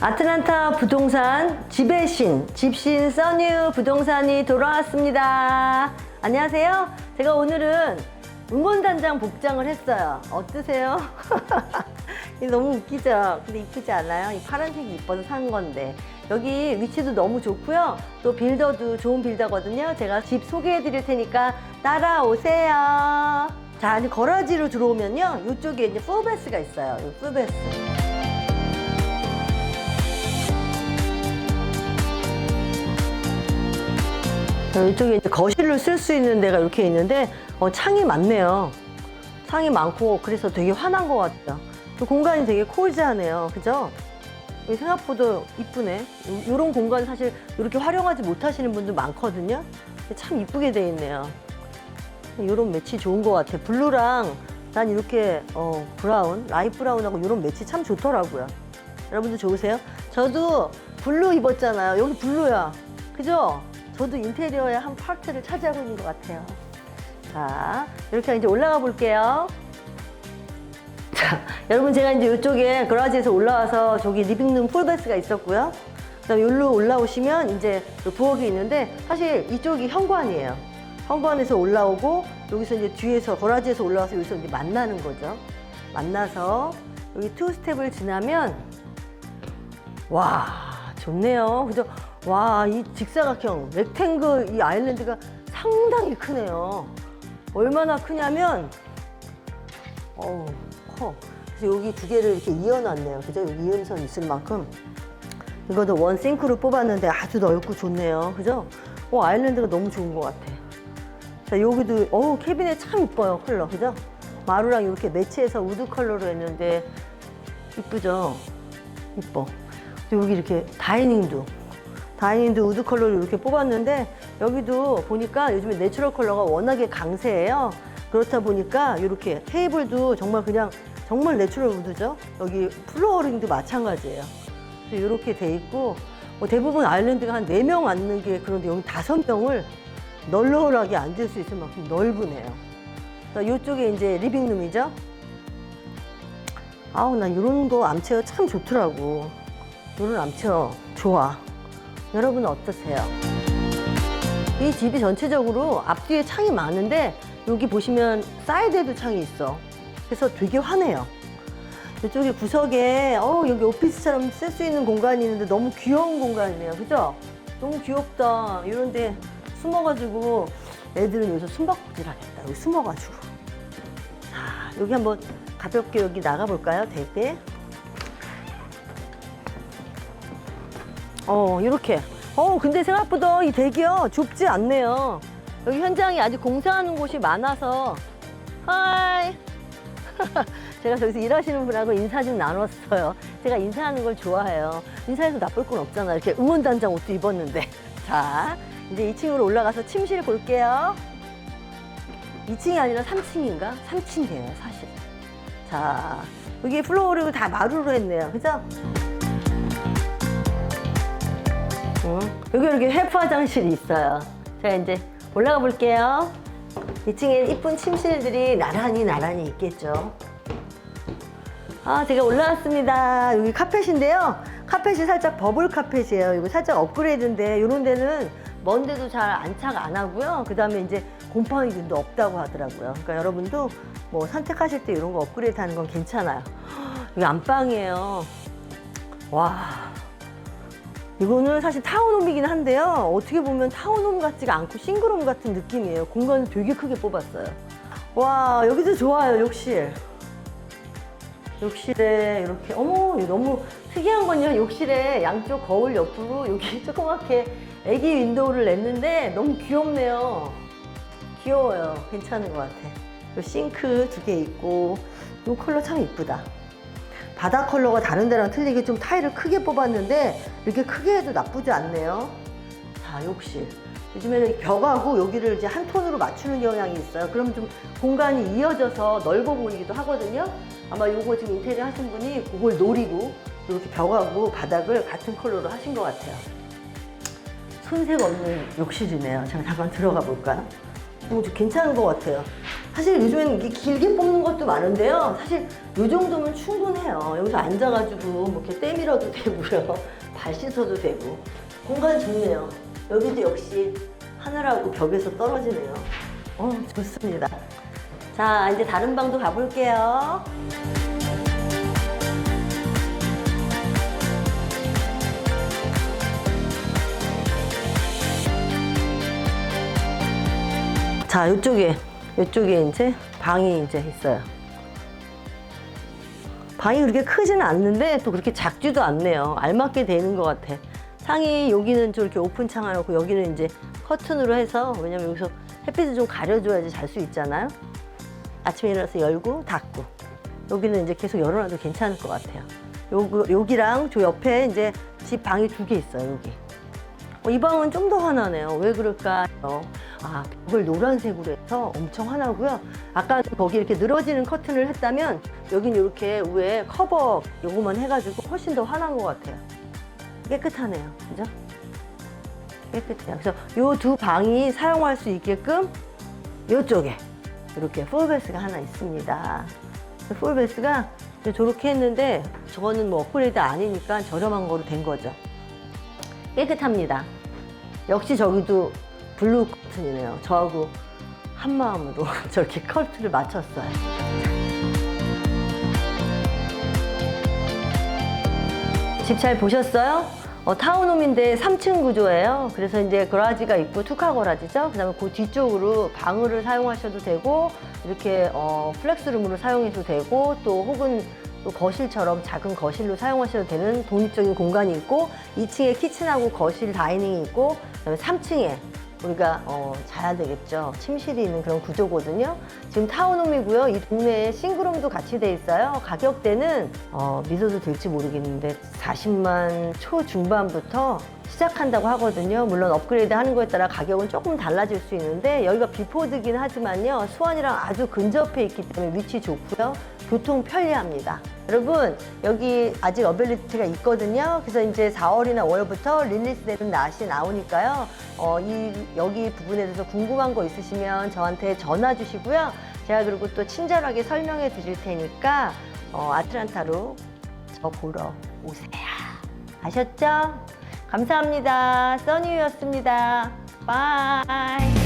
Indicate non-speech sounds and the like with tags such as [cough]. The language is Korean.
아틀란타 부동산 집의 신, 집신 써뉴 부동산이 돌아왔습니다. 안녕하세요. 제가 오늘은 응원단장 복장을 했어요. 어떠세요? [laughs] 너무 웃기죠? 근데 이쁘지 않아요? 이 파란색이 이뻐서 산 건데. 여기 위치도 너무 좋고요. 또 빌더도 좋은 빌더거든요. 제가 집 소개해 드릴 테니까 따라오세요. 자, 이제 거라지로 들어오면요. 이쪽에 이제 풀베스가 있어요. 이 풀베스. 자, 이쪽에 이제 거실로 쓸 수 있는 데가 이렇게 있는데 어, 창이 많네요. 창이 많고 그래서 되게 환한 것 같아요. 또 공간이 되게 코지하네요. 그죠? 생각보다 이쁘네. 이런 공간 사실 이렇게 활용하지 못하시는 분들 많거든요. 참 이쁘게 돼 있네요. 이런 매치 좋은 것 같아. 블루랑 난 이렇게 어, 브라운, 라이트 브라운하고 이런 매치 참 좋더라고요. 여러분들 좋으세요? 저도 블루 입었잖아요. 여기 블루야. 그죠? 저도 인테리어의 한 파트를 차지하고 있는 것 같아요. 자, 이렇게 이제 올라가 볼게요. 자, 여러분 제가 이제 이쪽에 그라지에서 올라와서 저기 리빙룸 풀베스가 있었고요. 그다음에 여기로 올라오시면 이제 그 부엌이 있는데 사실 이쪽이 현관이에요. 현관에서 올라오고 여기서 이제 뒤에서 거라지에서 올라와서 여기서 이제 만나는 거죠. 만나서 여기 투 스텝을 지나면 와 좋네요. 그죠? 와 이 직사각형 렉탱글 이 아일랜드가 상당히 크네요. 얼마나 크냐면 어우 커. 그래서 여기 두 개를 이렇게 이어놨네요. 그죠? 여기 이음선 있을 만큼 이것도 원 싱크로 뽑았는데 아주 넓고 좋네요. 그죠? 어 아일랜드가 너무 좋은 것 같아. 자 여기도 어우 캐비넷 참 이뻐요 컬러 그죠? 마루랑 이렇게 매치해서 우드 컬러로 했는데 이쁘죠? 이뻐. 여기 이렇게 다이닝도 다이닝도 우드 컬러를 이렇게 뽑았는데 여기도 보니까 요즘에 내추럴 컬러가 워낙에 강세예요. 그렇다 보니까 이렇게 테이블도 정말 그냥 정말 내추럴 우드죠. 여기 플로어링도 마찬가지예요. 이렇게 돼 있고 뭐 대부분 아일랜드가 한 네 명 앉는 게 그런데 여기 다섯 명을 널널하게 앉을 수 있을 만큼 넓으네요. 이쪽에 이제 리빙룸이죠. 아우 난 이런 거 암체어 참 좋더라고. 이런 암체어 좋아. 여러분은 어떠세요? 이 집이 전체적으로 앞뒤에 창이 많은데 여기 보시면 사이드에도 창이 있어. 그래서 되게 환해요. 이쪽에 구석에 어 여기 오피스처럼 쓸 수 있는 공간이 있는데 너무 귀여운 공간이네요. 그죠? 너무 귀엽다. 이런데 숨어가지고 애들은 여기서 숨바꼭질 하겠다. 여기 숨어가지고. 자, 여기 한번 가볍게 여기 나가볼까요? 대게. 어, 이렇게. 어, 근데 생각보다 이 대기요 좁지 않네요. 여기 현장에 아직 공사하는 곳이 많아서. 하이. [laughs] 제가 저기서 일하시는 분하고 인사 좀 나눴어요. 제가 인사하는 걸 좋아해요. 인사해서 나쁠 건 없잖아. 이렇게 응원단장 옷도 입었는데. 자, 이제 2층으로 올라가서 침실 볼게요. 2층이 아니라 3층인가? 3층이에요, 사실. 자, 여기 플로어를 다 마루로 했네요. 그죠? 응. 여기 이렇게 헬프 화장실이 있어요. 제가 이제 올라가 볼게요. 2층에 이쁜 침실들이 나란히 나란히 있겠죠. 아, 제가 올라왔습니다. 여기 카펫인데요. 카펫이 살짝 버블 카펫이에요. 이거 살짝 업그레이드인데 이런 데는 먼 데도 잘 안착 안 하고요. 그 다음에 이제 곰팡이 균도 없다고 하더라고요. 그러니까 여러분도 뭐 선택하실 때 이런 거 업그레이드 하는 건 괜찮아요. [gasps] 여기 안방이에요. 와. 이거는 사실 타운홈이긴 한데요. 어떻게 보면 타운홈 같지가 않고 싱글홈 같은 느낌이에요. 공간을 되게 크게 뽑았어요. 와, 여기도 좋아요, 욕실. 욕실에 이렇게, 어머, 너무 특이한 건요. 욕실에 양쪽 거울 옆으로 여기 [laughs] 조그맣게 애기 윈도우를 냈는데 너무 귀엽네요. 귀여워요. 괜찮은 것 같아. 요 싱크 두 개 있고, 이 컬러 참 이쁘다. 바닥 컬러가 다른 데랑 틀리게 좀 타일을 크게 뽑았는데 이렇게 크게 해도 나쁘지 않네요. 자, 욕실. 요즘에는 벽하고 여기를 이제 한 톤으로 맞추는 경향이 있어요. 그럼 좀 공간이 이어져서 넓어 보이기도 하거든요. 아마 요거 지금 인테리어 하신 분이 그걸 노리고 이렇게 벽하고 바닥을 같은 컬러로 하신 것 같아요. 손색 없는 욕실이네요. 제가 잠깐 들어가 볼까요? 어, 좀 괜찮은 것 같아요. 사실 요즘엔 이게 길게 뽑는 것도 많은데요. 사실 요 정도면 충분해요. 여기서 앉아가지고 뭐 이렇게 때밀어도 되고요. [laughs] 발 씻어도 되고. 공간 좋네요. 여기도 역시 하늘하고 벽에서 떨어지네요. 어, 좋습니다. 자, 이제 다른 방도 가볼게요. 자, 이쪽에, 이쪽에 이제 방이 이제 있어요. 방이 그렇게 크지는 않는데 또 그렇게 작지도 않네요. 알맞게 되는 것 같아. 창이 여기는 좀 이렇게 오픈 창 해놓고 여기는 이제 커튼으로 해서 왜냐면 여기서 햇빛을 좀 가려줘야지 잘 수 있잖아요. 아침에 일어나서 열고 닫고 여기는 이제 계속 열어놔도 괜찮을 것 같아요. 요, 여기랑 저 옆에 이제 집 방이 두 개 있어요. 여기. 어, 이 방은 좀더 환하네요. 왜 그럴까요? 아, 벽을 노란색으로 해서 엄청 환하고요. 아까 거기 이렇게 늘어지는 커튼을 했다면 여긴 이렇게 위에 커버 요거만 해가지고 훨씬 더 환한 것 같아요. 깨끗하네요. 그죠? 깨끗해요. 그래서 요두 방이 사용할 수 있게끔 요쪽에 이렇게 풀베스가 하나 있습니다. 풀베스가 저렇게 했는데 저거는 뭐 업그레이드 아니니까 저렴한 거로 된 거죠. 깨끗합니다. 역시 저기도 블루 커튼이네요. 저하고 한 마음으로 [laughs] 저렇게 컬트를 맞췄어요. 집 잘 보셨어요? 어, 타운홈인데 3층 구조예요. 그래서 이제 거라지가 있고 투카 거라지죠. 그다음에 그 뒤쪽으로 방을 사용하셔도 되고 이렇게 어, 플렉스룸으로 사용해도 되고 또 혹은 또 거실처럼 작은 거실로 사용하셔도 되는 독립적인 공간이 있고 2층에 키친하고 거실 다이닝이 있고 그다음에 3층에 우리가 어, 자야 되겠죠. 침실이 있는 그런 구조거든요. 지금 타운홈이고요. 이 동네에 싱글홈도 같이 돼 있어요. 가격대는 어, 믿어도 될지 모르겠는데 40만 초중반부터 시작한다고 하거든요. 물론 업그레이드 하는 거에 따라 가격은 조금 달라질 수 있는데 여기가 비포드긴 하지만요. 수원이랑 아주 근접해 있기 때문에 위치 좋고요. 교통 편리합니다. 여러분 여기 아직 어빌리티가 있거든요. 그래서 이제 4월이나 5월부터 릴리스되는 낫이 나오니까요. 어, 이 여기 부분에 대해서 궁금한 거 있으시면 저한테 전화 주시고요. 제가 그리고 또 친절하게 설명해 드릴 테니까 어, 아틀란타로 저 보러 오세요. 아셨죠? 감사합니다. 써니유였습니다. 바이.